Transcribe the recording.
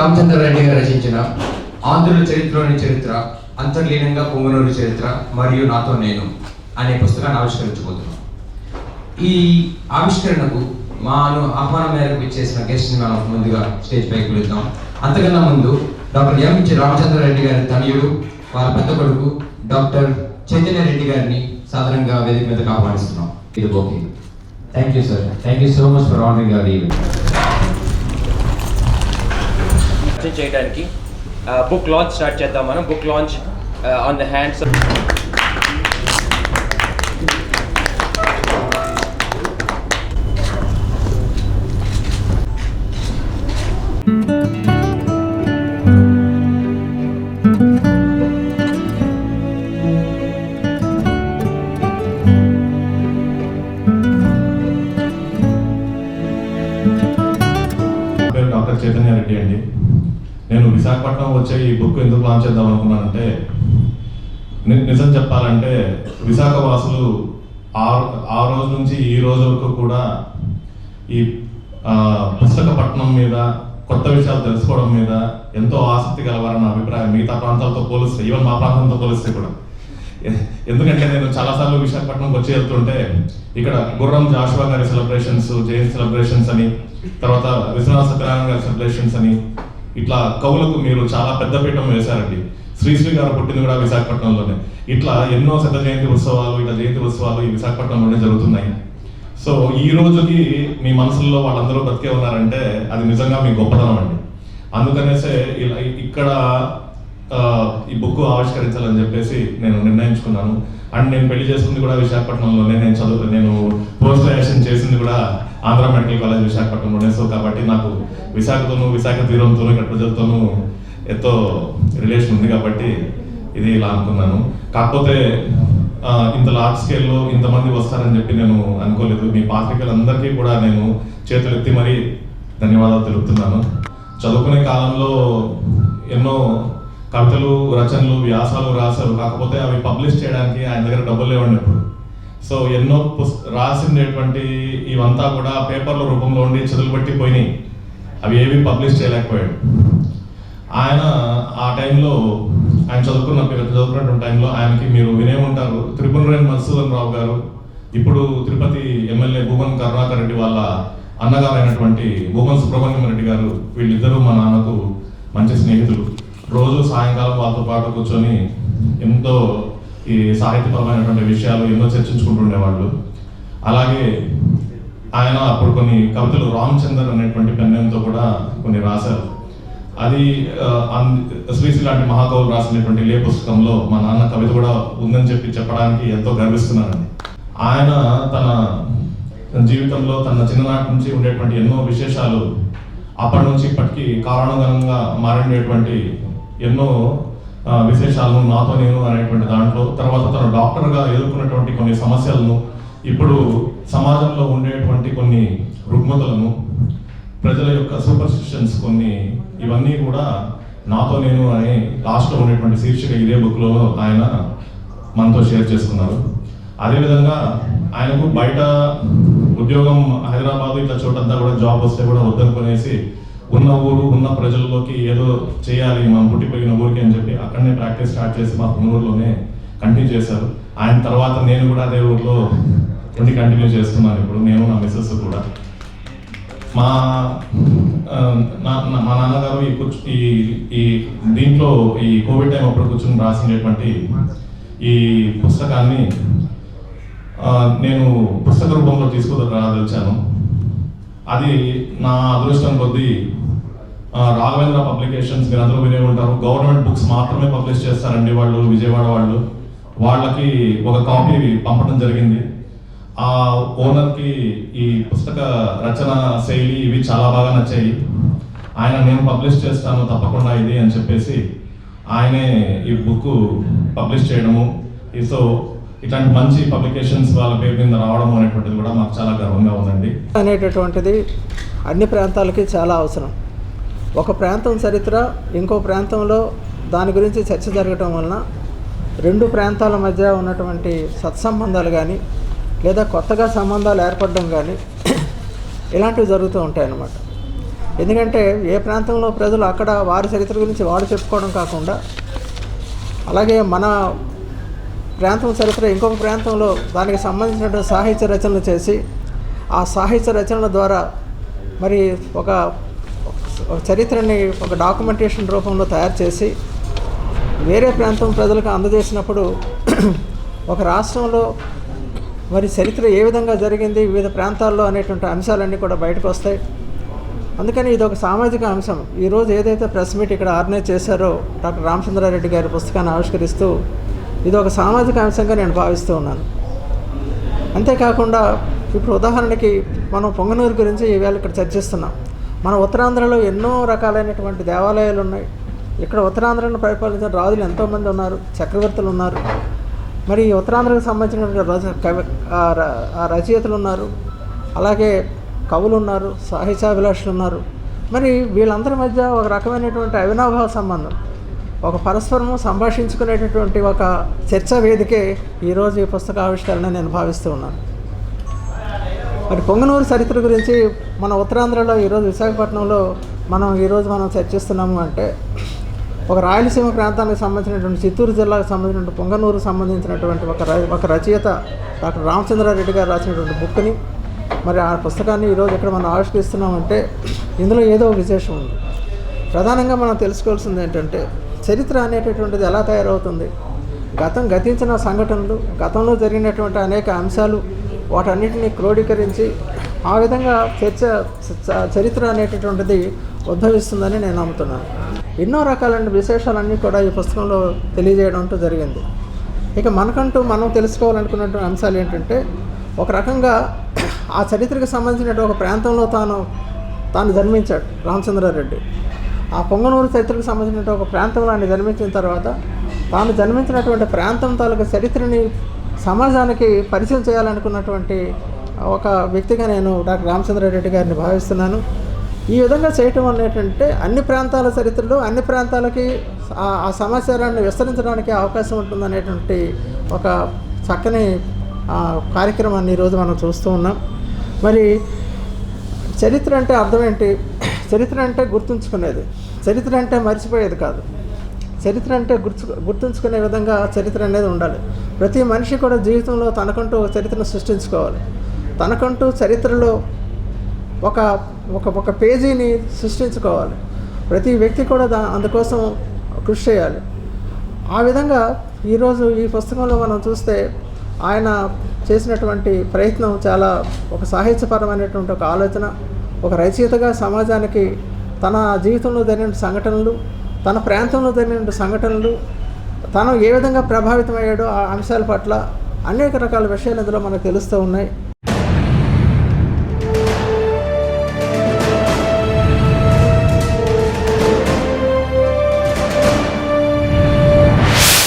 Doctor Ramachandra Reddy గారు రచించిన ఆంధ్రుల చరిత్రలోని చరిత్ర అంతర్లీనంగా పొంగనూరు చరిత్ర మరియు నాతో నేను అనే పుస్తకాన్ని ఆవిష్కరించబోతున్నాం. ఈ ఆవిష్కరణకు మాను ఆహ్వానం మేరకు ఇచ్చేసిన గెస్ట్ని మనం ముందుగా స్టేజ్ పైకి పిలుద్దాం. అంతకన్నా ముందు డాక్టర్ ఎం జి రామచంద్రారెడ్డి గారి తనయుడు వాళ్ళ పెద్ద కొడుకు డాక్టర్ చైతన్య రెడ్డి గారిని సాధారణంగా వేదిక మీదకి ఆహ్వానిస్తున్నాం. ఇది okay. Thank you sir thank you so much for honoring our event పరిచయం చేయడానికి బుక్ లాంచ్ స్టార్ట్ చేద్దాం మనం. Book launch on the hands ఈ బుక్ ఎందుకు లాంచ్ చేద్దాం అనుకున్నానంటే ని- నిజం చెప్పాలంటే విశాఖ వాసులు ఆ ఆ రోజు నుంచి ఈ రోజు వరకు కూడా ఈ పుస్తకపట్నం మీద కొత్త విషయాలు తెలుసుకోవడం మీద ఎంతో ఆసక్తి గలవారన్న అభిప్రాయం. మిగతా ప్రాంతాలతో పోలిస్తే ఈవెన్ మా ప్రాంతంతో పోలిస్తే కూడా. ఎందుకంటే నేను చాలాసార్లు విశాఖపట్నంకి వచ్చి వెళ్తుంటే ఇక్కడ గుర్రం జాషువా గారి సెలబ్రేషన్స్ జయంతి సెలబ్రేషన్స్ అని తర్వాత విశ్వనాథ సత్యనారాయణ గారి సెలబ్రేషన్స్ అని ఇట్లా కవులకు మీరు చాలా పెద్ద పీఠం వేశారండి. శ్రీశ్రీ గారు పుట్టింది కూడా విశాఖపట్నంలోనే. ఇట్లా ఎన్నో శత జయంతి ఉత్సవాలు ఇట్లా జయంతి ఉత్సవాలు ఈ విశాఖపట్నంలోనే జరుగుతున్నాయి. సో ఈ రోజుకి మీ మనసుల్లో వాళ్ళందరూ బతికే ఉన్నారంటే అది నిజంగా మీ గొప్పతనం అండి. అందుకనేసే ఇలా ఇక్కడ ఈ బుక్ ఆవిష్కరించాలని చెప్పేసి నేను నిర్ణయించుకున్నాను. అండ్ నేను పెళ్ళి చేసుకుంది కూడా విశాఖపట్నంలోనే నేను చదువు నేను పోస్ట్ గ్రాడ్యుయేషన్ చేసింది కూడా ఆంధ్ర మెడికల్ కాలేజ్ విశాఖపట్నంలోనే. సో కాబట్టి నాకు విశాఖతోనూ విశాఖ తీరంతోనూ ఇక్కడ ప్రజలతోనూ ఎంతో రిలేషన్ ఉంది కాబట్టి ఇది ఇలా అనుకున్నాను. కాకపోతే ఇంత లార్జ్ స్కేల్లో ఇంతమంది వస్తారని చెప్పి నేను అనుకోలేదు. మీ పాత్రికలందరికీ కూడా నేను చేతులు ఎత్తి మరీ ధన్యవాదాలు తెలుపుతున్నాను. చదువుకునే కాలంలో ఎన్నో కవితలు రచనలు వ్యాసాలు రాశారు. కాకపోతే అవి పబ్లిష్ చేయడానికి ఆయన దగ్గర డబ్బులు లేవండి ఇప్పుడు. సో ఎన్నో పుస్ రాసినటువంటి ఇవంతా కూడా పేపర్ల రూపంలో ఉండి చదువులు పట్టి పోయినాయి. అవి ఏవి పబ్లిష్ చేయలేకపోయాడు. ఆయన ఆ టైంలో ఆయన చదువుకున్న చదువుకున్నటువంటి టైంలో ఆయనకి మీరు వినే ఉంటారు. త్రిపురరేణి మధుసూదన్ రావు గారు ఇప్పుడు తిరుపతి ఎమ్మెల్యే భూమన్ కరుణాకర్ రెడ్డి వాళ్ళ అన్నగారైనటువంటి భూమన్ సుబ్రహ్మణ్యం రెడ్డి గారు వీళ్ళిద్దరూ మా నాన్నకు మంచి స్నేహితులు. రోజు సాయంకాలం వాళ్ళతో పాటు కూర్చొని ఎంతో ఈ సాహిత్యపరమైనటువంటి విషయాలు ఎన్నో చర్చించుకుంటుండేవాళ్ళు అలాగే ఆయన అప్పుడు కొన్ని కవితలు రామచందర్ అనేటువంటి పెన్నంతో కూడా కొన్ని రాశారు. అది అన్- శ్రీశ్రీ లాంటి మహాకవులు రాసినటువంటి లే పుస్తకంలో మా నాన్న కవిత కూడా ఉందని చెప్పి చెప్పడానికి ఎంతో గర్విస్తున్నానండి ఆయన తన జీవితంలో తన చిన్ననాటి నుంచి ఉండేటువంటి ఎన్నో విశేషాలు అప్పటి నుంచి ఇప్పటికీ కారణంగా మారినటువంటి ఎన్నో విశేషాలను నాతో నేను అనేటువంటి దాంట్లో. తర్వాత తను డాక్టర్గా ఎదుర్కొన్నటువంటి కొన్ని సమస్యలను ఇప్పుడు సమాజంలో ఉండేటువంటి కొన్ని రుగ్మతలను ప్రజల యొక్క సూపర్స్టిషన్స్ కొన్ని ఇవన్నీ కూడా నాతో నేను అని లాస్ట్లో ఉండేటువంటి శీర్షిక ఇదే బుక్లో ఆయన మనతో షేర్ చేసుకున్నారు. అదేవిధంగా ఆయనకు బయట ఉద్యోగం హైదరాబాద్ ఇట్లా చోటంతా కూడా జాబ్ వస్తే కూడా వద్దనుకునేసి ఉన్న ఊరు ఉన్న ప్రజల్లోకి ఏదో చేయాలి మనం పుట్టిపోయిన ఊరికి అని చెప్పి అక్కడనే ప్రాక్టీస్ స్టార్ట్ చేసి మా ఊరిలోనే కంటిన్యూ చేశారు. ఆయన తర్వాత నేను కూడా అదే ఊర్లో ఉండి కంటిన్యూ చేస్తున్నాను ఇప్పుడు నేను నా మిస్సెస్ కూడా. మా మా నాన్నగారు ఈ కూర్చు ఈ ఈ దీంట్లో ఈ కోవిడ్ టైం అప్పుడు కూర్చొని రాసినటువంటి ఈ పుస్తకాన్ని నేను పుస్తక రూపంలో తీసుకురాదలిచాను అది నా అదృష్టం కొద్దీ రాఘవేంద్ర పబ్లికేషన్స్ మీరు అందరూ వినే ఉంటారు. గవర్నమెంట్ బుక్స్ మాత్రమే పబ్లిష్ చేస్తారండి వాళ్ళు విజయవాడ వాళ్ళు. వాళ్ళకి ఒక కాపీ పంపడం జరిగింది. ఆ ఓనర్కి ఈ పుస్తక రచన శైలి ఇవి చాలా బాగా నచ్చాయి. ఆయన నేను పబ్లిష్ చేస్తాను తప్పకుండా ఇది అని చెప్పేసి ఆయనే ఈ బుక్ పబ్లిష్ చేయడము ఈ సో ఇట్లాంటి మంచి పబ్లికేషన్స్ వాళ్ళ పేరు మీద రావడం అనేటువంటిది కూడా మాకు చాలా గర్వంగా ఉందండి. అనేటటువంటిది అన్ని ప్రాంతాలకి చాలా అవసరం. ఒక ప్రాంతం చరిత్ర ఇంకో ప్రాంతంలో దాని గురించి చర్చ జరగటం వలన రెండు ప్రాంతాల మధ్య ఉన్నటువంటి సత్సంబంధాలు కానీ లేదా కొత్తగా సంబంధాలు ఏర్పడడం కానీ ఇలాంటివి జరుగుతూ ఉంటాయన్నమాట. ఎందుకంటే ఏ ప్రాంతంలో ప్రజలు అక్కడ వారి చరిత్ర గురించి వారు చెప్పుకోవడం కాకుండా అలాగే మన ప్రాంతం చరిత్ర ఇంకొక ప్రాంతంలో దానికి సంబంధించినటువంటి సాహిత్య రచనలు చేసి ఆ సాహిత్య రచనల ద్వారా మరి ఒక చరిత్రని ఒక డాక్యుమెంటేషన్ రూపంలో తయారు చేసి వేరే ప్రాంతం ప్రజలకు అందజేసినప్పుడు ఒక రాష్ట్రంలో మరి చరిత్ర ఏ విధంగా జరిగింది వివిధ ప్రాంతాల్లో అనేటువంటి అంశాలన్నీ కూడా బయటకు వస్తాయి. అందుకని ఇది ఒక సామాజిక అంశం. ఈరోజు ఏదైతే ప్రెస్ మీట్ ఇక్కడ ఆర్గనైజ్ చేశారో డాక్టర్ రామచంద్రారెడ్డి గారి పుస్తకాన్ని ఆవిష్కరిస్తూ ఇది ఒక సామాజిక అంశంగా నేను భావిస్తూ ఉన్నాను. అంతేకాకుండా ఇప్పుడు ఉదాహరణకి మనం పొంగనూరు గురించి ఈవేళ ఇక్కడ చర్చిస్తున్నాం. మన ఉత్తరాంధ్రలో ఎన్నో రకాలైనటువంటి దేవాలయాలు ఉన్నాయి. ఇక్కడ ఉత్తరాంధ్రను పరిపాలించిన రాజులు ఎంతోమంది ఉన్నారు చక్రవర్తులు ఉన్నారు. మరి ఈ ఉత్తరాంధ్రకు సంబంధించిన రచ కవి రచయితలు ఉన్నారు. అలాగే కవులు ఉన్నారు సాహిత్యాభిలాషులు ఉన్నారు. మరి వీళ్ళందరి మధ్య ఒక రకమైనటువంటి అవినాభావ సంబంధం. ఒక పరస్పరము సంభాషించుకునేటటువంటి ఒక చర్చా వేదికే ఈరోజు ఈ పుస్తక ఆవిష్కరణ నేను భావిస్తూ ఉన్నాను. మరి పొంగనూరు చరిత్ర గురించి మన ఉత్తరాంధ్రలో ఈరోజు విశాఖపట్నంలో మనం ఈరోజు మనం చర్చిస్తున్నాము అంటే ఒక రాయలసీమ ప్రాంతానికి సంబంధించినటువంటి చిత్తూరు జిల్లాకు సంబంధించినటువంటి పొంగనూరు సంబంధించినటువంటి ఒక ర- ఒక రచయిత డాక్టర్ రామచంద్రారెడ్డి గారు రాసినటువంటి బుక్ని మరి ఆ పుస్తకాన్ని ఈరోజు ఇక్కడ మనం ఆవిష్కరిస్తున్నామంటే ఇందులో ఏదో ఒక విశేషం ఉంది. ప్రధానంగా మనం తెలుసుకోవాల్సింది ఏంటంటే చరిత్ర అనేటటువంటిది ఎలా తయారవుతుంది? గతం గతించిన సంఘటనలు గతంలో జరిగినటువంటి అనేక అంశాలు వాటన్నిటిని క్రోడీకరించి ఆ విధంగా చర్చ చరిత్ర అనేటటువంటిది ఉద్భవిస్తుందని నేను నమ్ముతున్నాను. ఎన్నో రకాలైన విశేషాలన్నీ కూడా ఈ పుస్తకంలో తెలియజేయడం జరిగింది. ఇక మనకంటూ మనం తెలుసుకోవాలనుకున్నటువంటి అంశాలు ఏంటంటే ఒక రకంగా ఆ చరిత్రకు సంబంధించిన ఒక ప్రాంతంలో తాను తాను జన్మించాడు రామచంద్రారెడ్డి. ఆ పొంగనూరు చరిత్రకు సంబంధించిన ఒక ప్రాంతంలో ఆయన జన్మించిన తర్వాత తాను జన్మించినటువంటి ప్రాంతం తాలూకు చరిత్రని సమాజానికి పరిచయం చేయాలనుకున్నటువంటి ఒక వ్యక్తిగా నేను డాక్టర్ రామచంద్రారెడ్డి గారిని భావిస్తున్నాను. ఈ విధంగా చేయటం వల్ల ఏంటంటే అన్ని ప్రాంతాల చరిత్రలో అన్ని ప్రాంతాలకి ఆ- సమాచారాన్ని విస్తరించడానికి అవకాశం ఉంటుందనేటువంటి ఒక చక్కని కార్యక్రమాన్ని ఈరోజు మనం చూస్తూ ఉన్నాం. మరి చరిత్ర అంటే అర్థం ఏంటి? చరిత్ర అంటే గుర్తుంచుకునేది. చరిత్ర అంటే మర్చిపోయేది కాదు. చరిత్ర అంటే గుర్తు గుర్తుంచుకునే విధంగా చరిత్ర అనేది ఉండాలి. ప్రతి మనిషి కూడా జీవితంలో తనకంటూ ఒక చరిత్రను సృష్టించుకోవాలి. తనకంటూ చరిత్రలో ఒక ఒక ఒక పేజీని సృష్టించుకోవాలి. ప్రతి వ్యక్తి కూడా దా అందుకోసం కృషి చేయాలి. ఆ విధంగా ఈరోజు ఈ పుస్తకంలో మనం చూస్తే ఆయన చేసినటువంటి ప్రయత్నం చాలా ఒక సాహిత్యపరమైనటువంటి ఒక ఆలోచన ఒక రచయితగా సమాజానికి తన జీవితంలో జరిగిన సంఘటనలు తన ప్రాంతంలో జరిగిన సంఘటనలు తను ఏ విధంగా ప్రభావితం అయ్యాడో ఆ అంశాల పట్ల అనేక రకాల విషయాలు ఇందులో మనకు తెలుస్తూ ఉన్నాయి.